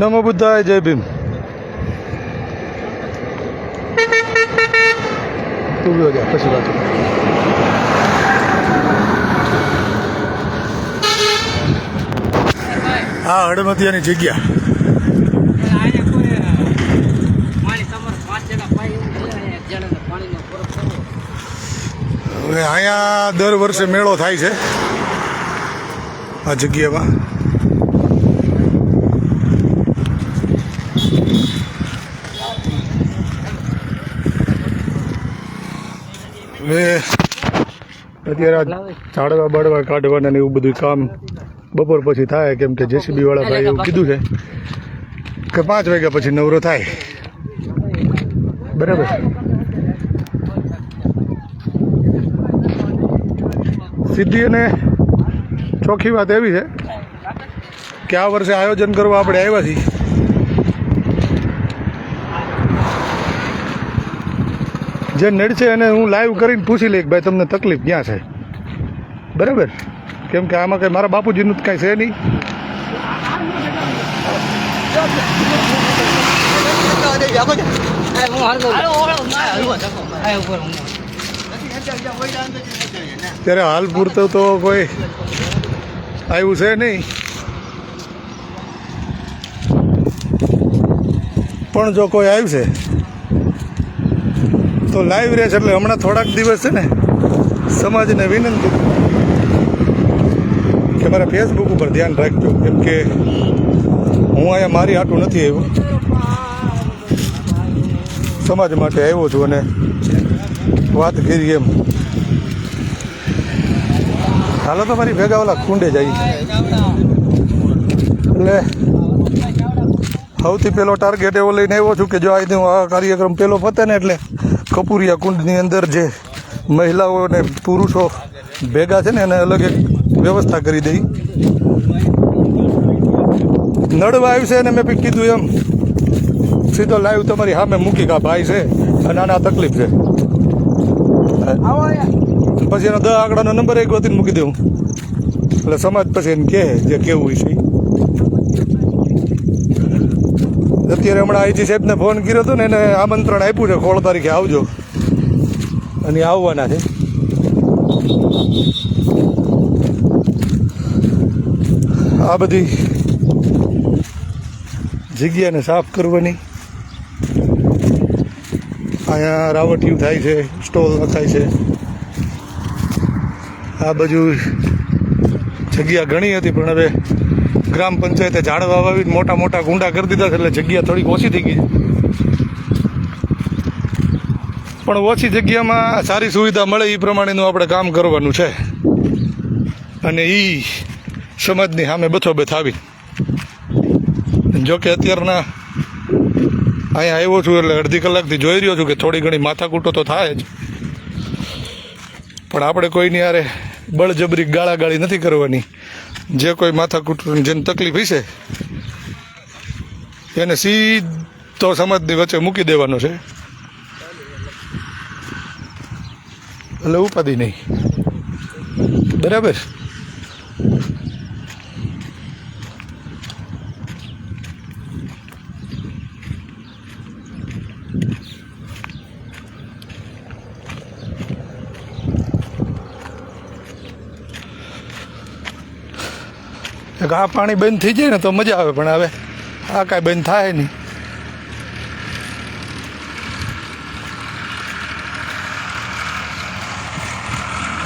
નમો બુદ્ધાય જય ભીમ. તું બી જા પછી વાત આ હડમતિયાની જગ્યા. અહીંયા દર વર્ષે મેળો થાય છે. આ જગ્યામાં. હવે અત્યારે ઝાડવા બાળવા કાઢવાના ને એવું બધું કામ બપોર પછી થાય, કેમ કે જેસીબી વાળા ભાઈ એવું કીધું છે કે પાંચ વાગ્યા પછી નવરો થાય. બરાબર? સીધી અને ચોખ્ખી વાત એવી છે કે આ વર્ષે આયોજન કરવા આપણે આવ્યા છીએ. જે નડશે એને હું લાઈવ કરીને પૂછી લઈ ભાઈ તમને તકલીફ ક્યાં છે? બરાબર? કેમ કે આમાં કંઈ મારા બાપુજીનું જ કાંઈ છે નહીં. ત્યારે હાલ પૂરતો તો કોઈ આવ્યું છે નહીં. પણ જો કોઈ આવ્યું છે, તો લાઈવ રહેશે એટલે હમણાં થોડાક દિવસ છે ને સમાજને વિનંતી કે મારા ફેસબુક ઉપર ધ્યાન રાખજો. કેમ કે હું અહીંયા મારી આટું નથી આવ્યો. સમાજ માટે આવ્યો છું અને વાત કરી એમ. હાલો તો મારી ભેગા ઓલા કુંડે જઈ એટલે સૌથી પહેલો ટાર્ગેટ એવો લઈને આવ્યો છું કે જો આજનો આ કાર્યક્રમ પહેલો પતે ને એટલે કપૂરિયા કુંડની અંદર જે મહિલાઓ અને પુરુષો ભેગા છે ને એને અલગ એક વ્યવસ્થા કરી દઈ. નડવા છે ને મેં કીધું એમ, સીધો લાઈવ તમારી સામે મૂકી કા ભાઈ છે અને આના તકલીફ છે. પછી એનો દસ આંકડાનો નંબર એક ગોતીને મૂકી દઉં એટલે સમાજ પછી એને કહે જે કેવું છે. અત્યારે હમણાં આઈજી સાહેબને ફોન કર્યો હતો ને એને આમંત્રણ આપ્યું છે, સોળ તારીખે આવજો. અને આવવાના છે. આ બધી જગ્યાને સાફ કરવાની. અહીંયા રાવટિયું થાય છે, સ્ટોલ નખાય છે. આ બાજુ જગ્યા ઘણી હતી, પણ હવે ગ્રામ પંચાયતે ઝાડવા વાવી મોટા મોટા ગુંડા કરી દીધા છે, એટલે જગ્યા થોડીક ઓછી થઈ ગઈ. પણ ઓછી જગ્યામાં સારી સુવિધા મળે એ પ્રમાણેનું આપણે કામ કરવાનું છે. અને એ સમાજની સામે બથોબથ આવી. જોકે અત્યારના અહીંયા આવ્યો છું એટલે અડધી કલાકથી જોઈ રહ્યો છું કે થોડી ઘણી માથાકૂટો તો થાય જ. પણ આપણે કોઈની યારે બળજબરી ગાળાગાળી નથી કરવાની. જે કોઈ માથાકૂટ જેને તકલીફ હશે, એને સીધો સમાજની વચ્ચે મૂકી દેવાનો છે. એટલે ઉપાધિ નહીં. બરાબર? આ પાણી બંધ થઈ જાય ને તો મજા આવે, પણ હવે આ કાંઈ બંધ થાય નહીં.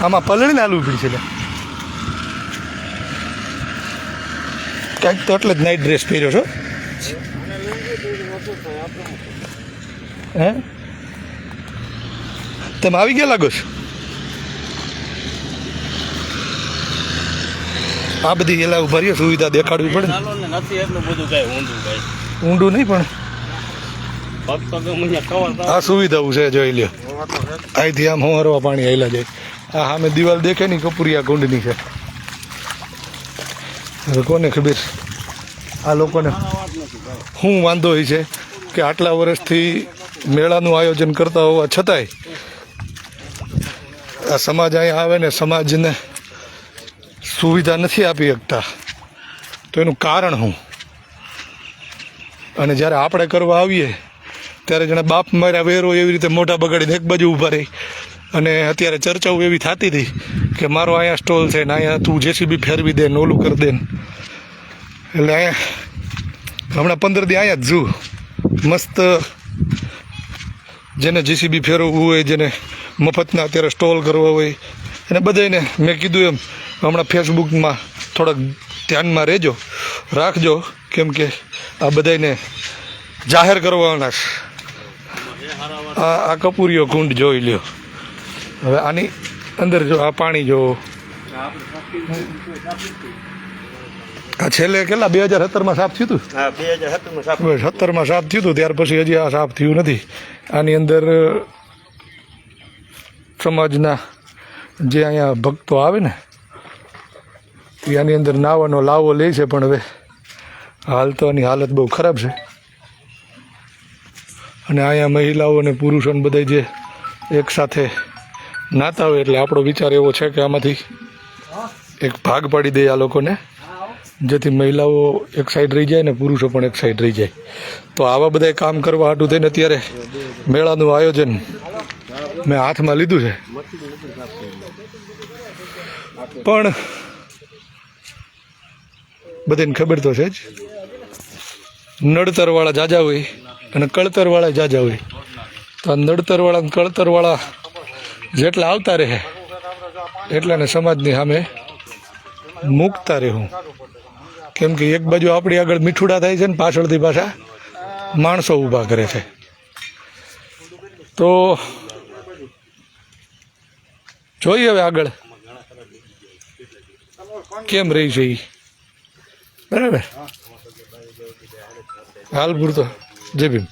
આમાં પલળીને આલુ ઊભી છે કાંઈક તો એટલે જ નાઇટ ડ્રેસ પહેર્યો છો. હે? તમે આવી ગયા લાગો છો? આ બધી એલા ઊભા સુવિધા દેખાડવી પડે. ને. ચાલો ને નથી એટલું બધું કઈ ઊંધું કઈ. ઊંડું નહીં પણ આ સુવિધાઓ છે જોઈ લ્યો. અહીંથી આમ હોરવા પાણી આવેલા જાય. આ સામે દિવાલ દેખે ની કપુરિયા કુંડની છે. હવે કોને ખબર? આ લોકોને શું વાંધો હોય છે કે આટલા વર્ષથી મેળાનું આયોજન કરતા હોવા છતાંય આ સમાજ અહીંયા આવે ને સમાજને સુવિધા નથી આપી શકતા. તો એનું કારણ હું અને જ્યારે આપણે કરવા આવીએ, ત્યારે જેને બાપ માર્યા વેરો એવી રીતે મોઢા બગાડીને એક બાજુ ઊભા રહી. અને અત્યારે ચર્ચાઓ એવી થતી હતી કે મારો અહીંયા સ્ટોલ છે ને અહીંયા તું જેસીબી ફેરવી દે ને ઓલું કરી દે ને. એટલે અહીંયા, હમણાં પંદર દી અહીંયા જ જુ મસ્ત જેને જેસીબી ફેરવવું હોય, જેને મફતના અત્યારે સ્ટોલ કરવા હોય, એને બધાને મેં કીધું એમ હમણાં ફેસબુકમાં થોડાક ધ્યાનમાં રહેજો. રાખજો કેમ કે આ બધાને જાહેર કરવાના છે. આ આ કપૂરીઓ કુંડ જોઈ લ્યો. હવે આની અંદર જો આ પાણી જો. આ છેલ્લે કેટલા? બે હજાર સત્તરમાં સાફ થયું હતું? સત્તરમાં સાફ થયું. હતું ત્યાર પછી હજી આ સાફ થયું નથી. આની અંદર સમાજના જે અહીંયા ભક્તો આવે ને એ અંદર નાવાનો લાવો લે છે, પણ હવે હાલ તો આની હાલત બહુ ખરાબ છે. અને અહીંયા મહિલાઓ અને પુરુષોને બધા જે એક સાથે નાતા હોય એટલે આપણો વિચાર એવો છે કે આમાંથી એક ભાગ પાડી દે આ લોકોને, જેથી મહિલાઓ એક સાઈડ રહી જાય ને પુરુષો પણ એક સાઈડ રહી જાય. તો આવા બધા કામ કરવા હાટું થઈને અત્યારે મેળાનું આયોજન મેં હાથમાં લીધું છે. પણ બધાને ખબર તો છે જ. નડતરવાળા જાજા હોય અને કળતરવાળા જાજા હોય. તો આ નડતરવાળા અને કળતરવાળા જેટલા આવતા રહે, એટલાને સમાજની સામે મૂકતા રહેવું કેમ કે એક બાજુ આપણી આગળ મીઠુડા થાય છે ને પાછળથી પાછા માણસો ઊભા કરે છે. તો જોઈએ હવે આગળ. કેમ રહી છે ઈ? બરાબર. હાલ પૂરતો. જય ભીમ.